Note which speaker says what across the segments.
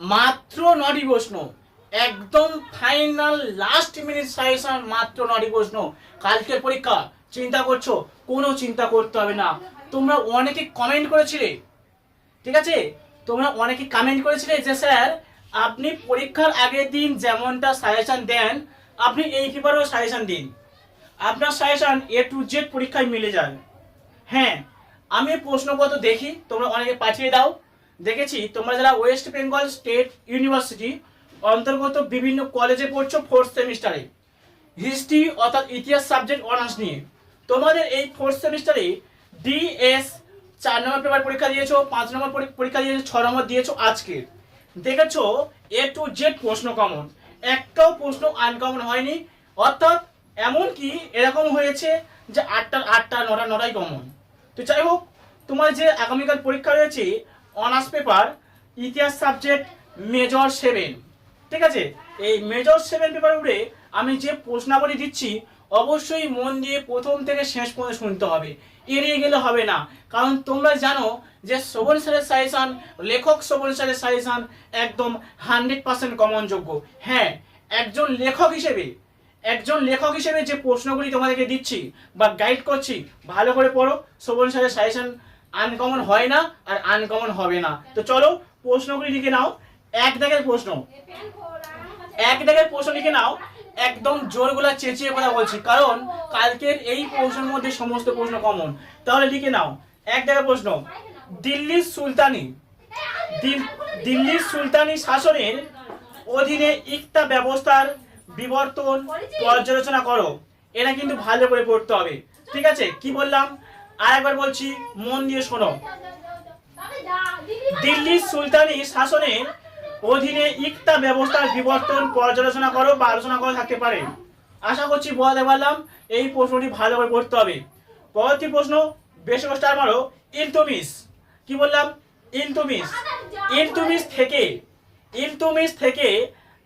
Speaker 1: মাত্র নটি প্রশ্ন। একদম ফাইনাল লাস্ট মিনিট সাজেশন মাত্র নটি প্রশ্ন। কালকের পরীক্ষা, চিন্তা করছ? কোনো চিন্তা করতে হবে না। তোমরা অনেকে কমেন্ট করেছিলে। ঠিক আছে? তোমরা অনেকে কমেন্ট করেছিলে যে, স্যার, আপনি পরীক্ষার আগের দিন যেমনটা সাজেশন দেন, আপনি এই পেপারেও সাজেশন দিন। আপনার সাজেশন এ টু জেড পরীক্ষায় মিলে যায়। হ্যাঁ আমি প্রশ্নপত্র দেখি, তোমরা অনেকে পাঠিয়ে দাও। দেখেছি, তোমরা যারা ওয়েস্ট বেঙ্গল স্টেট ইউনিভার্সিটি অন্তর্গত বিভিন্ন কলেজে পড়ছো ফোর্থ সেমিস্টারে হিস্ট্রি অর্থাৎ ইতিহাস সাবজেক্ট অনার্স নিয়ে। তোমাদের এই ফোর্থ সেমিস্টারে ডিএস চার নম্বর পেপার পরীক্ষা দিয়েছ, পাঁচ নম্বর পরীক্ষা দিয়েছ, ছ নম্বর দিয়েছ আজকে। দেখেছ এ টু জেড প্রশ্ন কমন একটাও প্রশ্ন আনকমন হয়নি। অর্থাৎ এমন কি এরকম হয়েছে যে আটটা আটটা, নটা, নটাই কমন তো যাই হোক, তোমার যে আগামীকাল পরীক্ষা রয়েছে অনার্স পেপার, ইতিহাস সাবজেক্ট, মেজর সেভেন। ঠিক আছে? এই মেজর সেভেন পেপার উপরে আমি যে প্রশ্নাবলী দিচ্ছি, অবশ্যই মন দিয়ে প্রথম থেকে শেষ পর্যন্ত শুনতে হবে। এড়িয়ে গেলে হবে না। কারণ তোমরা জানো যে শোভন স্যারের সাজেশন, লেখক শোভন স্যারের সাজেশন একদম হান্ড্রেড পার্সেন্ট কমনযোগ্য। হ্যাঁ একজন লেখক হিসেবে, একজন লেখক হিসেবে যে প্রশ্নগুলি তোমাদেরকে দিচ্ছি বা গাইড করছি, ভালো করে পড়ো শোভন স্যারের সাজেশন আনকমন হয় না আর আনকমন হবে না। তো চলো প্রশ্নগুলি লিখে নাও। এক দাগের প্রশ্ন। এক দাগের প্রশ্ন লিখে নাও। একদম জোরগুলা চেঁচিয়ে কথা বলছি, কারণ কালকের এই প্রশ্নের মধ্যে সমস্ত প্রশ্ন কমন তাহলে লিখে নাও। এক দাগের প্রশ্ন। দিল্লির সুলতানি, দিল- দিল্লির সুলতানি শাসনের অধীনে ইকতা ব্যবস্থার বিবর্তন পর্যালোচনা করো। এটা কিন্তু ভালো করে পড়তে হবে। ঠিক আছে? কি বললাম? আর একবার বলছি মন দিয়ে শোনো। দিল্লির সুলতানি শাসনের অধীনে ইকতা ব্যবস্থার বিবর্তন পর্যালোচনা করো বা আলোচনা করা থাকতে পারে। আশা করছি বলতে পারলাম এই প্রশ্নটি ভালো করে পড়তে হবে। পরবর্তী প্রশ্ন বেশ স্টার মারো ইলতুমিস। কি বললাম? ইলতুমিস। ইলতুমিস থেকে ইলতুমিস থেকে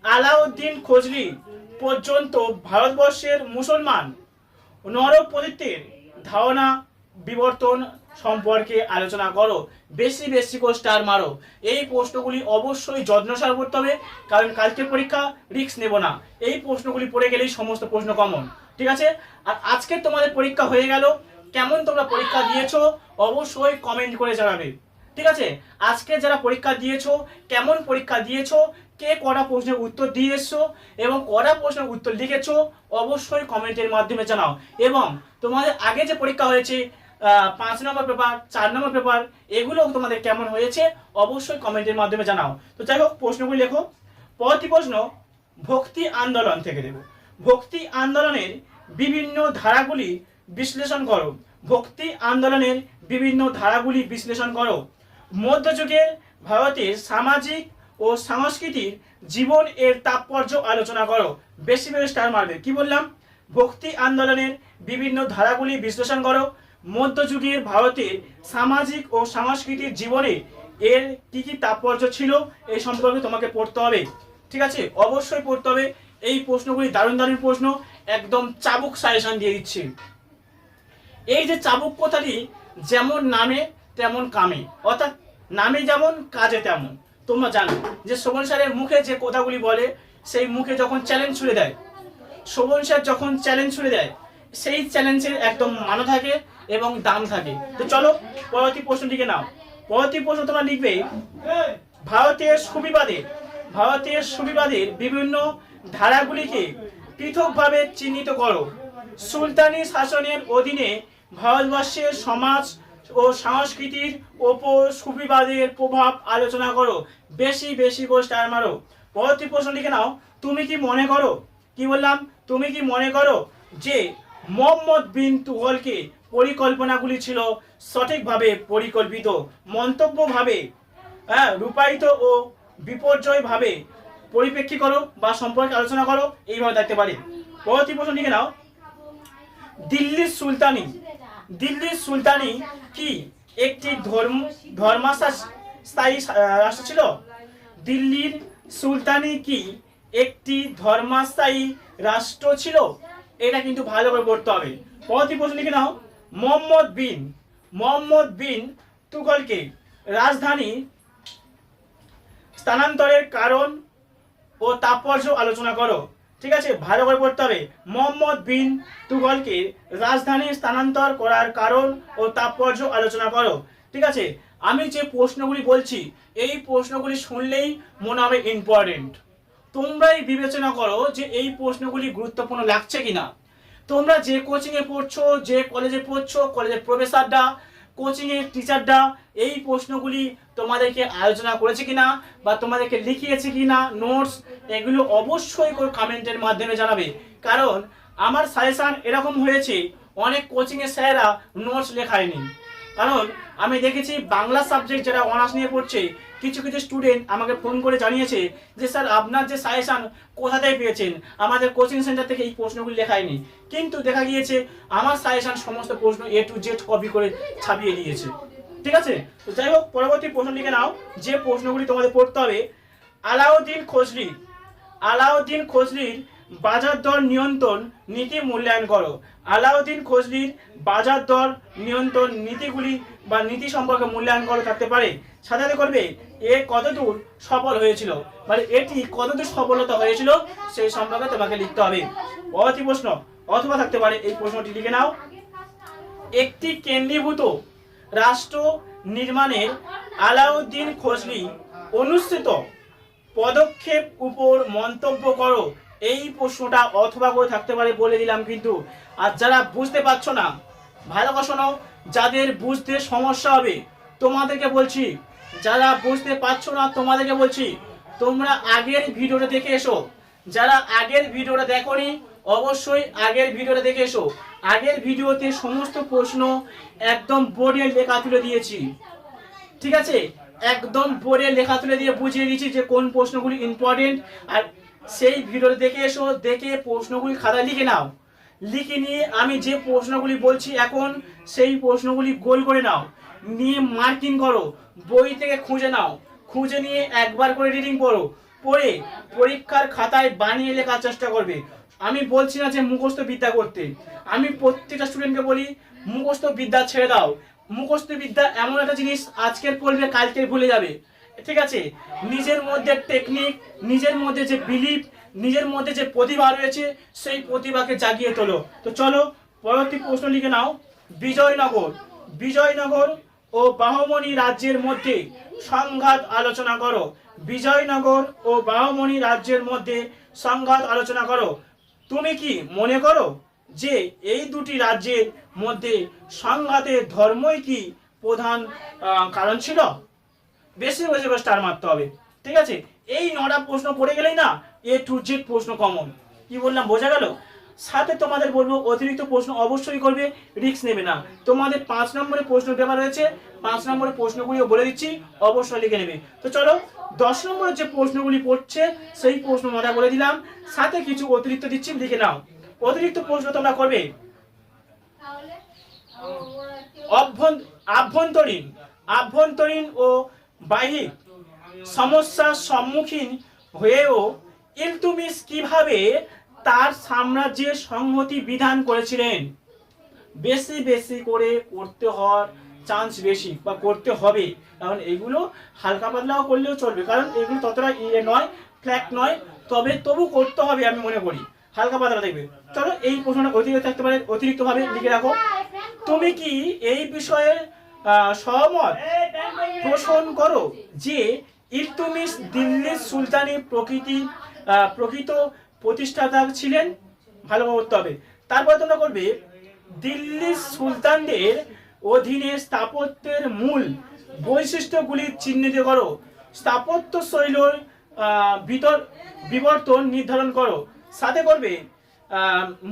Speaker 1: আলাউদ্দিন খোজরি পর্যন্ত ভারতবর্ষের মুসলমান নরপতিত্বের ধারণা বিবর্তন সম্পর্কে আলোচনা করো। বেশি বেশি করে স্টার মারো। এই প্রশ্নগুলি অবশ্যই যত্নসার করতে হবে, কারণ কালকে পরীক্ষা রিস্ক নেব না। এই প্রশ্নগুলি পড়ে গেলেই সমস্ত প্রশ্ন কমন ঠিক আছে? আর আজকে তোমাদের পরীক্ষা হয়ে গেল। কেমন তোমরা পরীক্ষা দিয়েছ, অবশ্যই কমেন্ট করে জানাবে। ঠিক আছে? আজকে যারা পরীক্ষা দিয়েছ, কেমন পরীক্ষা দিয়েছ, কে কটা প্রশ্নের উত্তর দিয়ে এসছো এবং কটা প্রশ্নের উত্তর লিখেছো, অবশ্যই কমেন্টের মাধ্যমে জানাও। এবং তোমাদের আগে যে পরীক্ষা হয়েছে পাঁচ নম্বর পেপার চার নম্বর পেপার এগুলো তোমাদের কেমন হয়েছে অবশ্যই কমেন্টের মাধ্যমে জানাও। তো যাই হোক, প্রশ্নগুলি লেখো। পরবর্তী প্রশ্ন, ভক্তি আন্দোলন থেকে দেব। ভক্তি আন্দোলনের বিভিন্ন ধারাগুলি বিশ্লেষণ করো। ভক্তি আন্দোলনের বিভিন্ন ধারাগুলি বিশ্লেষণ করো। মধ্যযুগের ভারতের সামাজিক ও সাংস্কৃতিক জীবন এর তাৎপর্য আলোচনা করো। বেশি বেশি স্টার মারবে। কি বললাম? ভক্তি আন্দোলনের বিভিন্ন ধারাগুলি বিশ্লেষণ করো। মধ্যযুগের ভারতের সামাজিক ও সাংস্কৃতিক জীবনে এর কি কি তাৎপর্য ছিল এই সম্পর্কে তোমাকে পড়তে হবে। ঠিক আছে? অবশ্যই পড়তে হবে। এই প্রশ্নগুলি দারুণ দারুণ প্রশ্ন, একদম চাবুক সাজেশন দিয়ে দিচ্ছি। এই যে চাবুক কথাটি যেমন নামে, তেমন কামে। অর্থাৎ নামে যেমন, কাজে তেমন। তোমরা জানো যে শোভন স্যারের মুখে যে কথাগুলি বলে, সেই মুখে যখন চ্যালেঞ্জ ছুড়ে দেয়, শোভন স্যার যখন চ্যালেঞ্জ ছুড়ে দেয়, সেই চ্যালেঞ্জের একদম মানা থাকে। এবং দাম থাকে। তো চলো, পরবর্তী প্রশ্নটিকে নাও। পরবর্তী প্রশ্ন তোমরা লিখবে, ভারতের সুবিবাদের ভারতের সুবিবাদের বিভিন্ন ধারাগুলিকে পৃথকভাবে চিহ্নিত করো। সুলতানি শাসনের অধীনে ভারতবর্ষের সমাজ ও সংস্কৃতির ওপর সুবিবাদের প্রভাব আলোচনা করো। বেশি বেশি করে স্টার মারো। পরবর্তী প্রশ্ন লিখে নাও, তুমি কি মনে করো? কি বললাম? তুমি কি মনে করো যে মোহাম্মদ বিন তুগলকে পরিকল্পনাগুলি ছিল সঠিকভাবে পরিকল্পিত, মন্তব্যভাবে হ্যাঁ রূপায়িত ও বিপর্যয়ভাবে পরিপ্রেক্ষী করো বা সম্পর্কে আলোচনা করো, এইভাবে দেখতে পারি। পরবর্তী প্রশ্ন লিখে নাও। দিল্লির সুলতানি দিল্লির সুলতানি কি একটি ধর্ম, ধর্মাস্থায়ী রাষ্ট্র ছিল? দিল্লির সুলতানি কি একটি ধর্মাস্থায়ী রাষ্ট্র ছিল? এটা কিন্তু ভালো করে পড়তে হবে। পরবর্তী প্রশ্ন লিখে নাও। মোহাম্মদ বিন মোহাম্মদ বিন তুগলকে রাজধানী স্থানান্তরের কারণ ও তাৎপর্য আলোচনা করো। ঠিক আছে? ভালো করে পড়তে হবে মোহাম্মদ বিন তুগলকে রাজধানী স্থানান্তর করার কারণ ও তাৎপর্য আলোচনা করো। ঠিক আছে? আমি যে প্রশ্নগুলি বলছি, এই প্রশ্নগুলি শুনলেই মনে হবে ইম্পর্টেন্ট তোমরাই বিবেচনা করো যে এই প্রশ্নগুলি গুরুত্বপূর্ণ লাগছে কিনা। তোমরা যে কোচিংয়ে পড়ছো, যে কলেজে পড়ছো কলেজের প্রফেসররা কোচিংয়ের টিচাররা এই প্রশ্নগুলি তোমাদেরকে আলোচনা করেছে কিনা বা তোমাদেরকে লিখিয়েছে কিনা নোটস এগুলো অবশ্যই কমেন্টের মাধ্যমে জানাবে। কারণ আমার সাজেশান এরকম হয়েছে, অনেক কোচিংয়ের স্যাররা নোটস লেখায়নি। কারণ আমি দেখেছি বাংলা সাবজেক্ট যারা অনার্স নিয়ে পড়ছে, কিছু কিছু স্টুডেন্ট আমাকে ফোন করে জানিয়েছে যে, স্যার, আপনার যে সাজেশন কোথা থেকে পেয়েছেন? আমাদের কোচিং সেন্টার থেকে এই প্রশ্নগুলি লেখায়নি। কিন্তু দেখা গিয়েছে, আমার সাজেশান সমস্ত প্রশ্ন এ টু জেড কপি করে ছাপিয়ে দিয়েছে। ঠিক আছে? তো যাই হোক, পরবর্তী প্রশ্ন লিখে নাও। যে প্রশ্নগুলি তোমাদের পড়তে হবে, আলাউদ্দিন খোসরি আলাউদ্দিন খোসরির বাজার দর নিয়ন্ত্রণ নীতি মূল্যায়ন করো। আলাউদ্দিন খোসরির বাজার দর নিয়ন্ত্রণ নীতিগুলি বা নীতি সম্পর্কে মূল্যায়ন করো থাকতে পারে। সাথে করবে, এ কতদূর সফল হয়েছিল? মানে এটি কতদূর সফলতা হয়েছিল সেই সম্পর্কে তোমাকে লিখতে হবে। পরবর্তী প্রশ্ন, অথবা থাকতে পারে এই প্রশ্নটি লিখে নাও। একটি কেন্দ্রীভূত রাষ্ট্র নির্মাণের আলাউদ্দিন খোসরি অনুষ্ঠিত পদক্ষেপ উপর মন্তব্য করো। এই প্রশ্নটা অথবা করে থাকতে পারে বলে দিলাম কিন্তু। আর যারা বুঝতে পারছ না, ভালো শোনো যাদের বুঝতে সমস্যা হবে, তোমাদেরকে বলছি, যারা বুঝতে পারছ না, তোমাদেরকে বলছি, তোমরা আগের ভিডিওটা দেখে এসো। যারা আগের ভিডিওটা দেখোনি, অবশ্যই আগের ভিডিওটা দেখে এসো। আগের ভিডিওতে সমস্ত প্রশ্ন একদম বোর্ডে লেখা তুলে দিয়েছি। ঠিক আছে? একদম বোর্ডে লেখা তুলে দিয়ে বুঝিয়ে দিয়েছি যে কোন প্রশ্নগুলি ইম্পর্টেন্ট আর সেই ভিডিও দেখে এসো, দেখে প্রশ্নগুলি খাতায় লিখে নাও। লিখে নিয়ে আমি যে প্রশ্নগুলি বলছি এখন সেই প্রশ্নগুলি গোল করে নাও। নিয়ে মার্কিং করো, বই থেকে খুঁজে নাও। খুঁজে নিয়ে একবার করে রিডিং পড়ো। পড়ে পরীক্ষার খাতায় বানিয়ে লেখার চেষ্টা করবে। আমি বলছি না যে মুখস্থ বিদ্যা করতে। আমি প্রত্যেকটা স্টুডেন্টকে বলি, মুখস্থ বিদ্যা ছেড়ে দাও। মুখস্থ বিদ্যা এমন একটা জিনিস আজকের পড়বে কালকে ভুলে যাবে। ঠিক আছে? নিজের মধ্যে টেকনিক নিজের মধ্যে যে বিলিফ নিজের মধ্যে যে প্রতিভা রয়েছে, সেই প্রতিভাকে জাগিয়ে তোলো। তো চলো, পরবর্তী প্রশ্ন লিখে নাও। বিজয়নগর বিজয়নগর ও বাহমণি রাজ্যের মধ্যে সংঘাত আলোচনা করো। বিজয়নগর ও বাহমণি রাজ্যের মধ্যে সংঘাত আলোচনা করো। তুমি কি মনে করো যে এই দুটি রাজ্যের মধ্যে সংঘাতের ধর্মই কি প্রধান কারণ ছিল? বেশি বেশি করে স্টার মারতে হবে ঠিক আছে? এই নটা প্রশ্ন পড়ে গেলেই না এ টু জেড প্রশ্ন কমন কি বললাম বোঝা গেল? সাথে তোমাদের বলব অতিরিক্ত প্রশ্ন অবশ্যই করবে রিস্ক নেবে না। তোমাদের পাঁচ নম্বরের প্রশ্ন পেপার রয়েছে পাঁচ নম্বরের প্রশ্নগুলিও বলে দিচ্ছি অবশ্যই লিখে নেবে। তো চলো দশ নম্বরের যে প্রশ্নগুলি পড়ছে সেই প্রশ্ন নটা বলে দিলাম। সাথে কিছু অতিরিক্ত দিচ্ছি লিখে নাও। অতিরিক্ত প্রশ্ন তোমরা করবে? অভ্যন- আভ্যন্তরীণ। আভ্যন্তরীণ ও বাহ্যিক সমস্যার সম্মুখীন হয়েও ইলতুমিস কীভাবে তার সাম্রাজ্যের সংহতি বিধান করেছিলেন? বেশি বেশি করে করতে হওয়ার চান্স বেশি বা করতে হবে। কারণ এগুলো হালকা পাতলাও করলেও চলবে। কারণ এগুলো ততটা ইয়ে নয় ফ্ল্যাট নয়, তবে তবু করতে হবে আমি মনে করি। হালকা পাতলা দেখবে। চলো এই প্রশ্নটা অতিরিক্ত থাকতে পারে, অতিরিক্তভাবে লিখে রাখো। তুমি কি এই বিষয়ে সহমত। পোষণ করো যে ইলতুমিস দিল্লির সুলতানি প্রকৃতি প্রকৃত প্রতিষ্ঠাতা ছিলেন? ভালো করতে হবে। তারপরে তোমরা করবে দিল্লির সুলতানদের অধীনে স্থাপত্যের মূল বৈশিষ্ট্যগুলি চিহ্নিত করো। স্থাপত্য শৈলীর বিতর বিবর্তন নির্ধারণ করো। সাথে করবে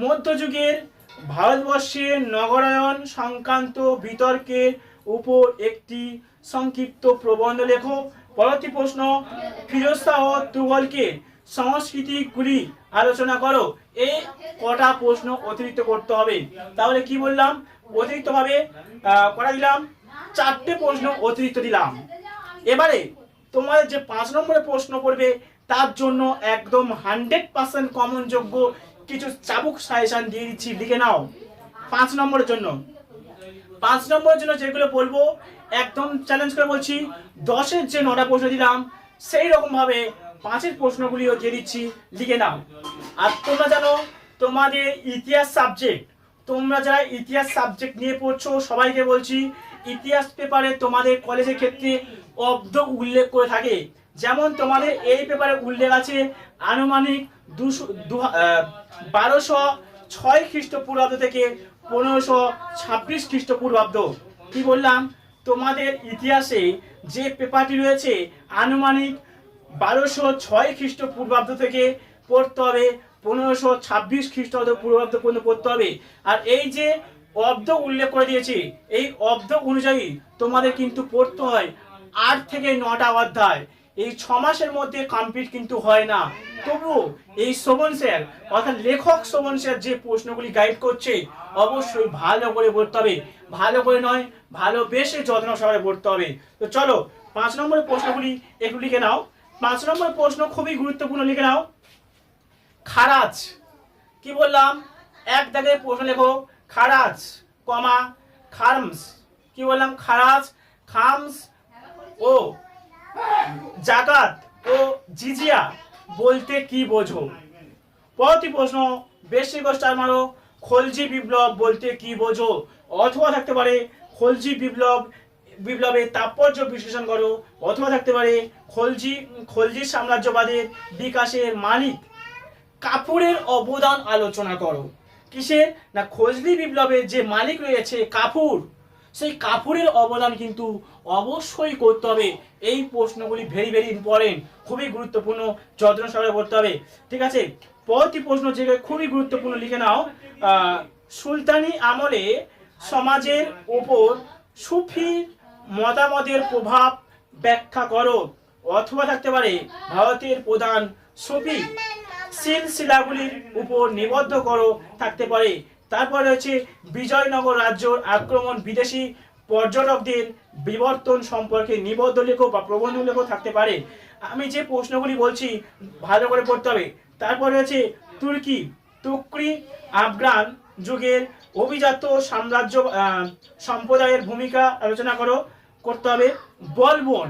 Speaker 1: মধ্যযুগের ভারতবর্ষের নগরায়ন সংক্রান্ত বিতর্কের উপর একটি সংক্ষিপ্ত প্রবন্ধ লেখো। পরবর্তী প্রশ্ন ফিরোজ শাহ তুগলকে সংস্কৃতিগুলি আলোচনা করো। এই কটা প্রশ্ন অতিরিক্ত করতে হবে। তাহলে কি বললাম? অতিরিক্তভাবে করা দিলাম? চারটে প্রশ্ন অতিরিক্ত দিলাম। এবারে তোমার যে পাঁচ নম্বরে প্রশ্ন করবে তার জন্য একদম হান্ড্রেড পার্সেন্ট কমন যোগ্য কিছু চাবুক সাজেশন দিয়ে দিচ্ছি। লিখে নাও। পাঁচ নম্বরের জন্য। পাঁচ নম্বরের জন্য যেগুলো বলব, একদম চ্যালেঞ্জ করে বলছি, দশের যে নটা প্রশ্ন দিলাম, সেই রকমভাবে পাঁচের প্রশ্নগুলিও দিয়ে দিচ্ছি, লিখে নাও। আর তোমরা জানো, তোমাদের ইতিহাস সাবজেক্ট তোমরা যারা ইতিহাস সাবজেক্ট নিয়ে পড়ছো, সবাইকে বলছি, ইতিহাস পেপারে তোমাদের কলেজের ক্ষেত্রে অব্দ উল্লেখ করে থাকে। যেমন তোমাদের এই পেপারে উল্লেখ আছে, আনুমানিক দুশো দু বারোশো ছয় খ্রিস্টপূর্বাব্দ থেকে পনেরোশো ছাব্বিশ খ্রিস্টপূর্বাব্দ। কি বললাম? তোমাদের ইতিহাসে যে পেপারটি রয়েছে, আনুমানিক বারোশো ছয় খ্রিস্টপূর্বাব্দ থেকে পড়তে হবে, পনেরোশো ছাব্বিশ খ্রিস্টাব্দ পূর্বাব্দ পর্যন্ত পড়তে হবে। আর এই যে অব্দ উল্লেখ করে দিয়েছি, এই অব্দ অনুযায়ী তোমাদের কিন্তু পড়তে হয় আট থেকে নটা অধ্যায়। এই ছ মাসের মধ্যে কমপ্লিট কিন্তু হয় না। তবু এই শোভন স্যার, অর্থাৎ লেখক শোভন স্যার যে প্রশ্নগুলি গাইড করছে, অবশ্যই ভালো করে পড়তে হবে। ভালো করে নয়, ভালো ভালোবেসে যত্ন সহকারে পড়তে হবে। তো চলো, পাঁচ নম্বরের প্রশ্নগুলি একটু লিখে নাও। পাঁচ নম্বরের প্রশ্ন খুবই গুরুত্বপূর্ণ, লিখে নাও। খারাজ, কি বললাম? এক দাগে প্রশ্ন লেখো। খারাজ, কমা, খার্মস, কি বললাম? খারাজ, খামস, ও জাকাত ও জিজিয়া বলতে কি বোঝো? পরবর্তী প্রশ্ন, বেশি গোষ্ঠার মারো, খলজি বিপ্লব বলতে কি বোঝো? অথবা থাকতে পারে, খলজি বিপ্লব, বিপ্লবের তাৎপর্য বিশ্লেষণ করো। অথবা থাকতে পারে, খলজি খলজি সাম্রাজ্যবাদের বিকাশের মালিক। কাপুরের অবদান আলোচনা করো। কিসের? না খোঁজলি বিপ্লবের যে মালিক রয়েছে কাপুর। সেই কাপড়ের অবদান কিন্তু অবশ্যই করতে হবে। এই প্রশ্নগুলি ভেরি ভেরি ইম্পর্টেন্ট খুবই গুরুত্বপূর্ণ, যত্ন সহকারে করতে হবে। ঠিক আছে? পরবর্তী প্রশ্ন যে খুবই গুরুত্বপূর্ণ, লিখে নাও। সুলতানি আমলে সমাজের ওপর সুফি মতামতের প্রভাব ব্যাখ্যা করো। অথবা থাকতে পারে ভারতের প্রধান সুফি। সিলসিলাগুলির উপর নিবদ্ধ করো, থাকতে পারে। তারপরে রয়েছে বিজয়নগর রাজ্যর আক্রমণ বিদেশি পর্যটকদের বিবর্তন সম্পর্কে নিবদ্ধ লেখো বা প্রবন্ধ লেখো থাকতে পারে। আমি যে প্রশ্নগুলি বলছি, ভালো করে পড়তে হবে। তারপরে রয়েছে তুর্কি তুর্কি আফগান যুগের অভিজাত সাম্রাজ্য সম্প্রদায়ের ভূমিকা আলোচনা করো, করতে হবে। বলবন,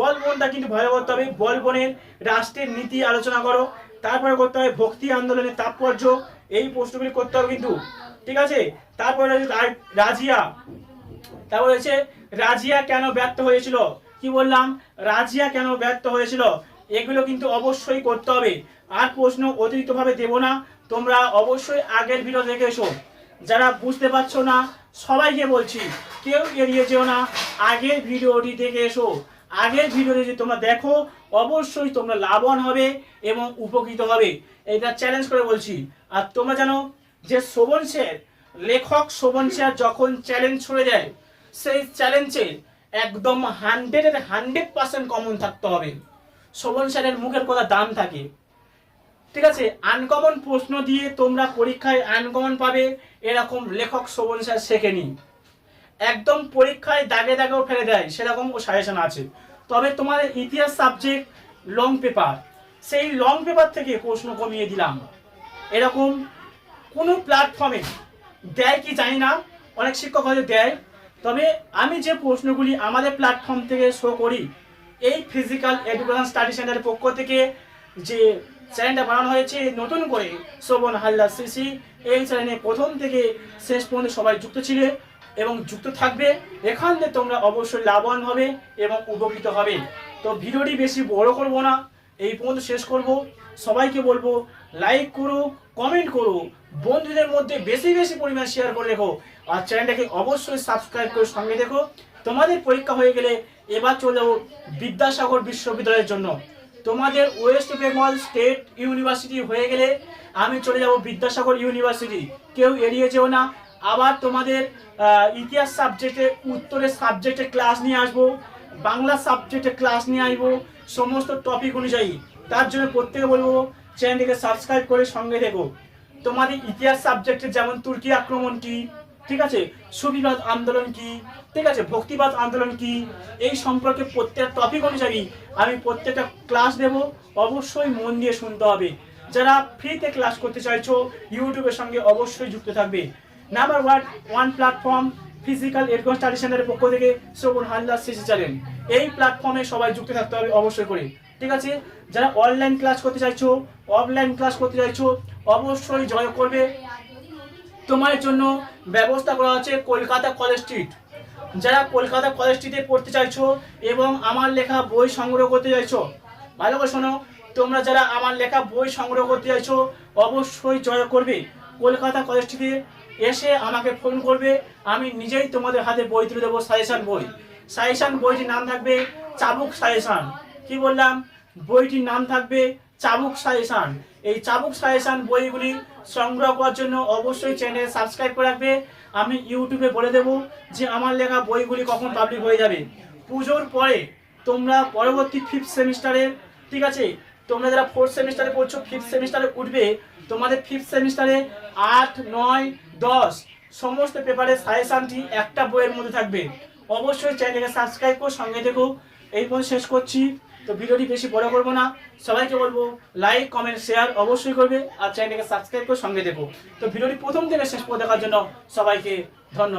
Speaker 1: বলবনটা কিন্তু ভালো করতে হবে। বলবনের রাষ্ট্রের নীতি আলোচনা করো। তারপরে করতে হবে ভক্তি আন্দোলনের তাৎপর্য। এই প্রশ্নগুলি করতে হবে কিন্তু। ঠিক আছে? তারপরে রাজিয়া। তারপর রয়েছে রাজিয়া কেন ব্যর্থ হয়েছিল? কি বললাম? রাজিয়া কেন ব্যর্থ হয়েছিল? এগুলো কিন্তু অবশ্যই করতে হবে। আর প্রশ্ন অতিরিক্তভাবে দেব না। তোমরা অবশ্যই আগের ভিডিও দেখে এসো। যারা বুঝতে পারছ না, সবাইকে বলছি, কেউ এড়িয়ে যেও না। আগের ভিডিওটি দেখে এসো। আগের ভিডিওটি যদি তোমরা দেখো, অবশ্যই তোমরা লাভবান হবে এবং উপকৃত হবে। এটা চ্যালেঞ্জ করে বলছি। আর তোমরা জানো যে শোভন স্যার, লেখক শোভন স্যার যখন চ্যালেঞ্জ ছুড়ে দেয়, সেই চ্যালেঞ্জে একদম হান্ড্রেডের হান্ড্রেড পার্সেন্ট কমন থাকতে হবে। শোভন স্যারের মুখের কথা দাম থাকে। ঠিক আছে? আনকমন প্রশ্ন দিয়ে তোমরা পরীক্ষায় আনকমন পাবে। এরকম লেখক শোভন স্যার শেখেনি। একদম পরীক্ষায় দাগে দাগেও ফেলে দেয়, সেরকম ও সাজেশন আছে। তবে তোমার ইতিহাস সাবজেক্ট লং পেপার সেই লং পেপার থেকে প্রশ্ন কমিয়ে দিলাম। এরকম কোনো প্ল্যাটফর্মে দেয় কি জানি না, অনেক শিক্ষক হয়তো দেয়। তবে আমি যে প্রশ্নগুলি আমাদের প্ল্যাটফর্ম থেকে শো করি, এই ফিজিক্যাল এডুকেশন স্টাডি সেন্টারের পক্ষ থেকে যে চ্যানেলটা বানানো হয়েছে, নতুন করে শোভন হালদার সিসি এই চ্যানেলে প্রথম থেকে শেষ পর্যন্ত সবাই যুক্ত ছিলে। এবং যুক্ত থাকবে, এখান থেকে তোমরা অবশ্যই লাভবান হবে এবং উপকৃত হবে। তো ভিডিওটি বেশি বড় করব না, এই পর্যন্ত শেষ করব। সবাইকে বলব লাইক করো কমেন্ট করো, বন্ধুদের মধ্যে বেশি বেশি পরিমাণ শেয়ার করে রেখো, আর চ্যানেলটাকে অবশ্যই সাবস্ক্রাইব করে সঙ্গে দেখো। তোমাদের পরীক্ষা হয়ে গেলে এবার চলে যাব বিদ্যাসাগর বিশ্ববিদ্যালয়ের জন্য। তোমাদের ওয়েস্ট বেঙ্গল স্টেট ইউনিভার্সিটি হয়ে গেলে আমি চলে যাব বিদ্যাসাগর ইউনিভার্সিটি কেউ এড়িয়ে যেও না আবার তোমাদের ইতিহাস সাবজেক্টে উত্তরের সাবজেক্টে ক্লাস নিয়ে আসব, বাংলা সাবজেক্টে ক্লাস নিয়ে আসব, সমস্ত টপিক অনুযায়ী। তার জন্য প্রত্যেকে বলব চ্যানেলটিকে সাবস্ক্রাইব করে সঙ্গে দেখো তোমাদের ইতিহাস সাবজেক্টে যেমন তুর্কি আক্রমণ কি, ঠিক আছে? সুবিবাদ আন্দোলন কি, ঠিক আছে? ভক্তিবাদ আন্দোলন কি, এই সম্পর্কে প্রত্যেকটা টপিক অনুযায়ী আমি প্রত্যেকটা ক্লাস দেব। অবশ্যই মন দিয়ে শুনতে হবে। যারা ফ্রিতে ক্লাস করতে চাইছো ইউটিউবের সঙ্গে অবশ্যই যুক্ত থাকবে। Number one one platform physical সেন্টারের পক্ষ থেকে শ্রবণ হালদার সিসি চ্যানেল। এই প্ল্যাটফর্মে সবাই যুক্ত থাকতে হবে অবশ্যই করে। ঠিক আছে? যারা অনলাইন ক্লাস করতে চাইছো অফলাইন ক্লাস করতে চাইছো, অবশ্যই জয় করবে। তোমার জন্য ব্যবস্থা করা আছে কলকাতা কলেজ স্ট্রিট যারা কলকাতা কলেজ স্ট্রিটে পড়তে চাইছো এবং আমার লেখা বই সংগ্রহ করতে চাইছো, ভালো করে শোনো। তোমরা যারা আমার লেখা বই সংগ্রহ করতে চাইছো, অবশ্যই জয় করবে কলকাতা কলেজ স্ট্রিটে এসে আমাকে ফোন করবে, আমি নিজেই তোমাদের হাতে বই তুলে দেবো, সাজেশন বই। সাজেশন বইটির নাম থাকবে চাবুক সাজেশন। কি বললাম? বইটির নাম থাকবে চাবুক সাজেশন। এই চাবুক সাজেশন বইগুলি সংগ্রহ করার জন্য অবশ্যই চ্যানেল সাবস্ক্রাইব করে রাখবে। আমি ইউটিউবে বলে দেবো যে আমার লেখা বইগুলি কখন পাবলিক হয়ে যাবে। পুজোর পরে তোমরা পরবর্তী ফিফথ সেমিস্টারের ঠিক আছে? তোমরা যারা ফোর্থ সেমিস্টারে পড়ছো ফিফথ সেমিস্টারে উঠবে, তোমাদের ফিফথ সেমিস্টারে আট, নয় দশ। সমস্ত পেপারের সাজেশানটি একটা বইয়ের মধ্যে থাকবে। অবশ্যই চ্যানেলকে সাবস্ক্রাইব করো, সঙ্গে দেখো এই পর্যন্ত শেষ করছি। তো ভিডিওটি বেশি বড় করব না। সবাইকে বলব লাইক কমেন্ট শেয়ার অবশ্যই করবে। আর চ্যানেলকে সাবস্ক্রাইব করে, সঙ্গে দেখো তো ভিডিওটি প্রথম থেকে শেষ করে দেখার জন্য সবাইকে